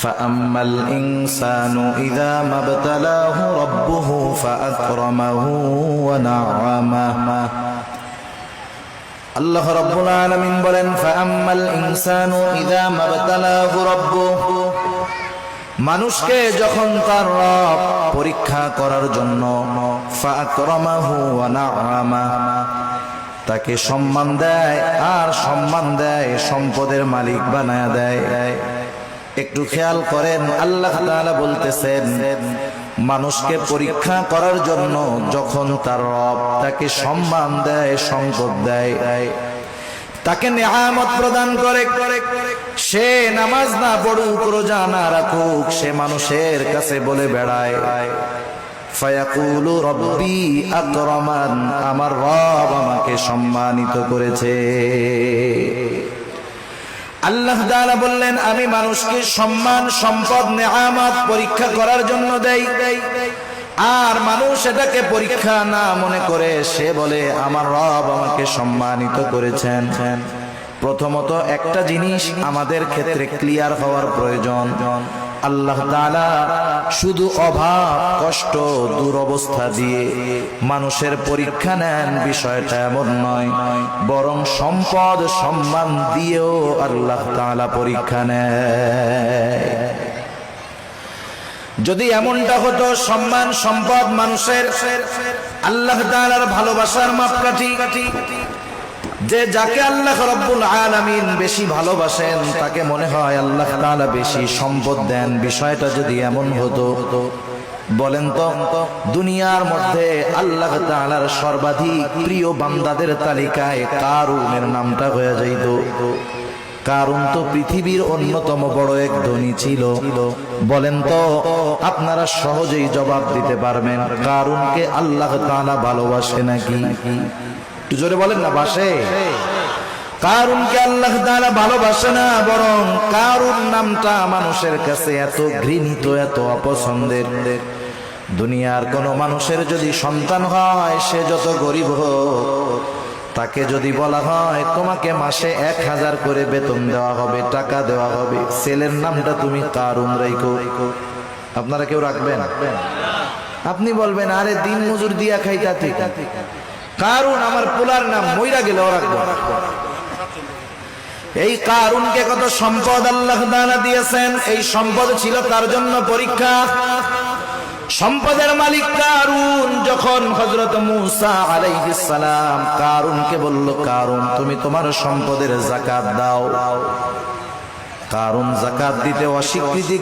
فأما الإنسان إذا ما ابتلاه ربه فأكرمه ونعمه আল্লাহ রব্বুল আলামিন বলেন ফাআম্মাল ইনসানু ইযা মাবতালাহু রাব্বুহু মানুষকে যখন তার রব পরীক্ষা করার জন্য ফাকরামাহু ওয়া নাআমা তাকে সম্মান দেয় আর সম্মান দেয় সম্পদের মালিক বানায় দেয় একটু খেয়াল করেন, আল্লাহ তাআলা বলতেছেন, মানুষকে পরীক্ষা করার জন্য যখন তার রব তাকে সম্মান দেয়, সম্পদ দেয়, তাকে নেহামত প্রদান করে, সে নামাজ না পড়ুক, রোজা না রাখুক, সে মানুষের কাছে বলে বেড়ায়, ফায়াকুলু রব্বি আমার রব আমাকে সম্মানিত করেছে। আল্লাহ বললেন, আমি মানুষকে সম্মান, সম্পদ নেহামাত পরীক্ষা করার জন্য দেই। আর মানুষ এটাকে পরীক্ষা না মনে করে, সে বলে, আমার রব আমাকে সম্মানিত করেছেন। প্রথমত একটা জিনিস আমাদের ক্ষেত্রে ক্লিয়ার হওয়ার প্রয়োজন। আল্লাহ শুধু অভাব, কষ্ট, দুরবস্থা দিয়ে মানুষের পরীক্ষা নেন, বিষয়টা এমন নয়। বরং সম্পদ, সম্মান দিয়েও আল্লাহ তাআলা পরীক্ষা যদি এমনটা হতো, সম্মান, সম্পদ মানুষের, আল্লাহ তাআলার ভালোবাসার মাপকাঠি যে যাকে আল্লাহ রব্বুল আলামিন বেশি ভালোবাসেন, তাকে মনে হয় আল্লাহ তাআলা বেশি সম্পদ দেন। বিষয়টা যদি এমন হতো, বলেন তো, দুনিয়ার মধ্যে আল্লাহ তাআলার সর্বাধিক প্রিয় বান্দাদের তালিকায় কারুনের নামটা হয়ে যাইত। কারণ তো পৃথিবীর অন্যতম বড় এক ধনী ছিল। বলেন তো, আপনারা সহজেই জবাব দিতে পারবেন, কারুনকে আল্লাহ তাআলা ভালোবাসে নাকি? একটু জোরে বলেন না, বাসে। কারুনকে আল্লাহ তাআলা ভালোবাসে না, বরং কারুন নামটা মানুষের কাছে এত ঘৃণিত, এত অপছন্দের। দুনিয়ার কোন মানুষের যদি সন্তান হয়, সে যত গরিব হোক, তাকে যদি বলা হয়, তোমাকে মাসে এক হাজার করে বেতন দেওয়া হবে, টাকা দেওয়া হবে, ছেলের নামটা তুমি কারুন রাইকো আপনারা কেউ রাখবেন? আপনি বলবেন, আরে দিন মজুর দিয়া খাইতা ঠিক কারুন আমার পোলার নাম মইরা গেলে রাখব। এই কারুনকে কত সম্পদ আল্লাহ দানা দিয়েছেন, এই সম্পদ ছিল তার জন্য পরীক্ষা। সম্পদের মালিক কারুন, যখন হজরত মুসা আলাইহিস সালাম কারুনকে বলল, কারুন, তুমি তোমার সম্পদের জাকাত দাও। কারুন জাকাত দিতে অস্বীকৃতি